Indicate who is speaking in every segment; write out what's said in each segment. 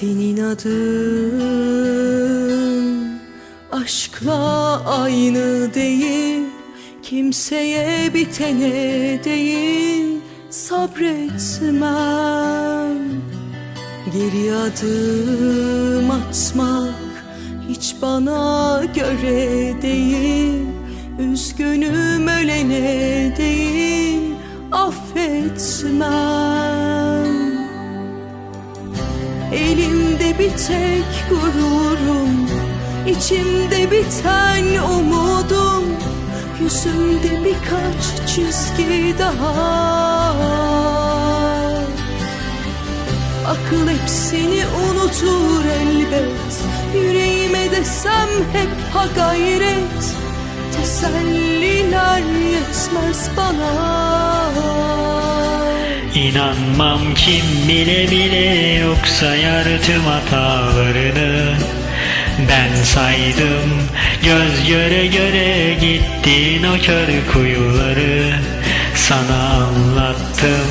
Speaker 1: Senin adın aşkla aynı değil Kimseye bitene değil. Sabretmem. Geri adım atmak hiç bana göre değil. Üzgünüm ölene değil affetmem Elimde bir tek gururum içimde biten umudum Yüzümde birkaç çizgi daha. Akıl hepsini unutur elbet Yüreğime desem hep ha gayret Teselliler yetmez bana
Speaker 2: İnanmam kim bile bile yoksa tüm hatalarını. Ben saydım göz göre göre gittin o kör kuyuları. Sana anlattım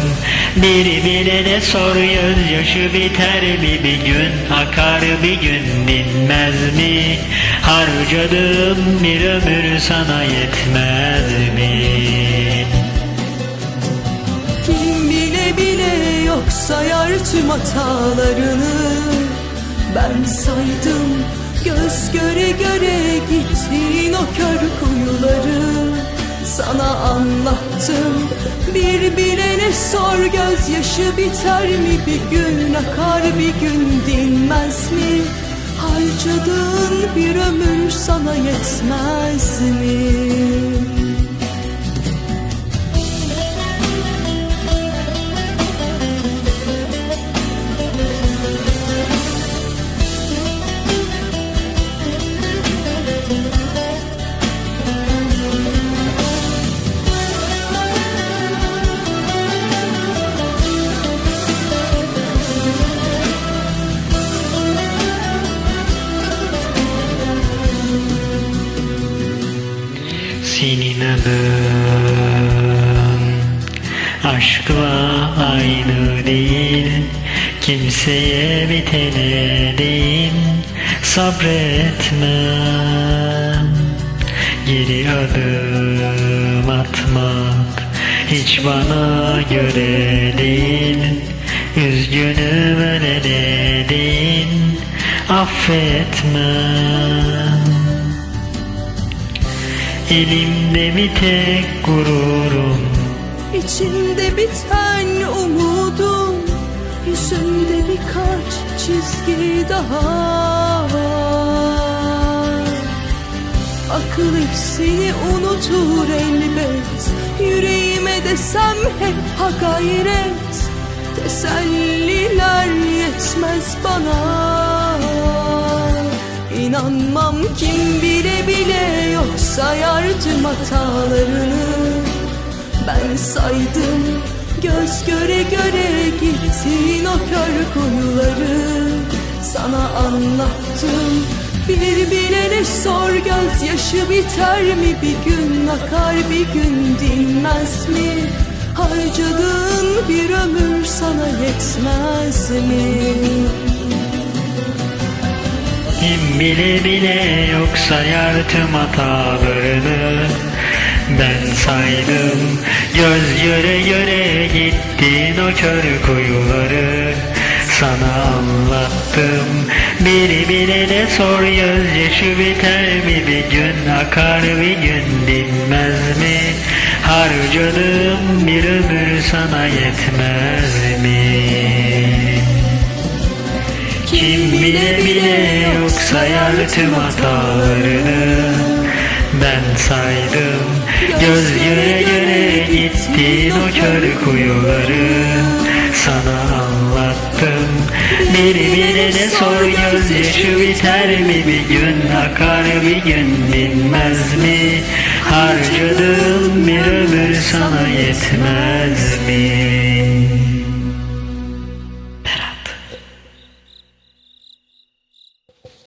Speaker 2: bir bilene sor gözyaşı biter mi? Bir gün akar bir gün dinmez mi? Harcadığım bir ömür sana yetmez
Speaker 1: tüm hatalarını Ben saydım. Göz göre göre gittin o kör kuyuları. Sana anlattım bir bilene sor gözyaşı biter mi? Bir gün akar bir gün dinmez mi? Harcadığın bir ömür sana yetmez mi?
Speaker 2: Senin adın aşkla aynı değil Kimseye bitene değil sabretmem. Geri adım atmak hiç bana göre değil Üzgünüm ölene değil affetmem Elimde bir tek gururum?
Speaker 1: İçimde biten umudum Yüzümde birkaç çizgi daha Akıl hepsini unutur elbet Yüreğime desem hep ha gayret Teselliler yetmez bana İnanmam kim bile bile yok sayar tüm hatalarını Ben saydım. Göz göre göre gittin o kör kuyuları. Sana anlattım bir bilene sor gözyaşı biter mi? Bir gün akar bir gün dinmez mi? Harcadığın bir ömür sana yetmez mi?
Speaker 2: Kim bile bile yok sayar tüm hatalarını Ben saydım göz göre göre gittin o kör kuyuları. Sana anlattım bir bilene sor gözyaşı biter mi? Bir gün akar bir gün dinmez mi? Harcadığım bir ömür sana yetmez mi kim bile bile yok sayar tüm hatalarını Ben saydım. Göz göre göre gittin o kör kuyuları. Sana anlattım. Bir bilene sor gözyaşı biter mi? Bir gün akar bir gün dinmez mi? Harcadığım bir ömür sana yetmez mi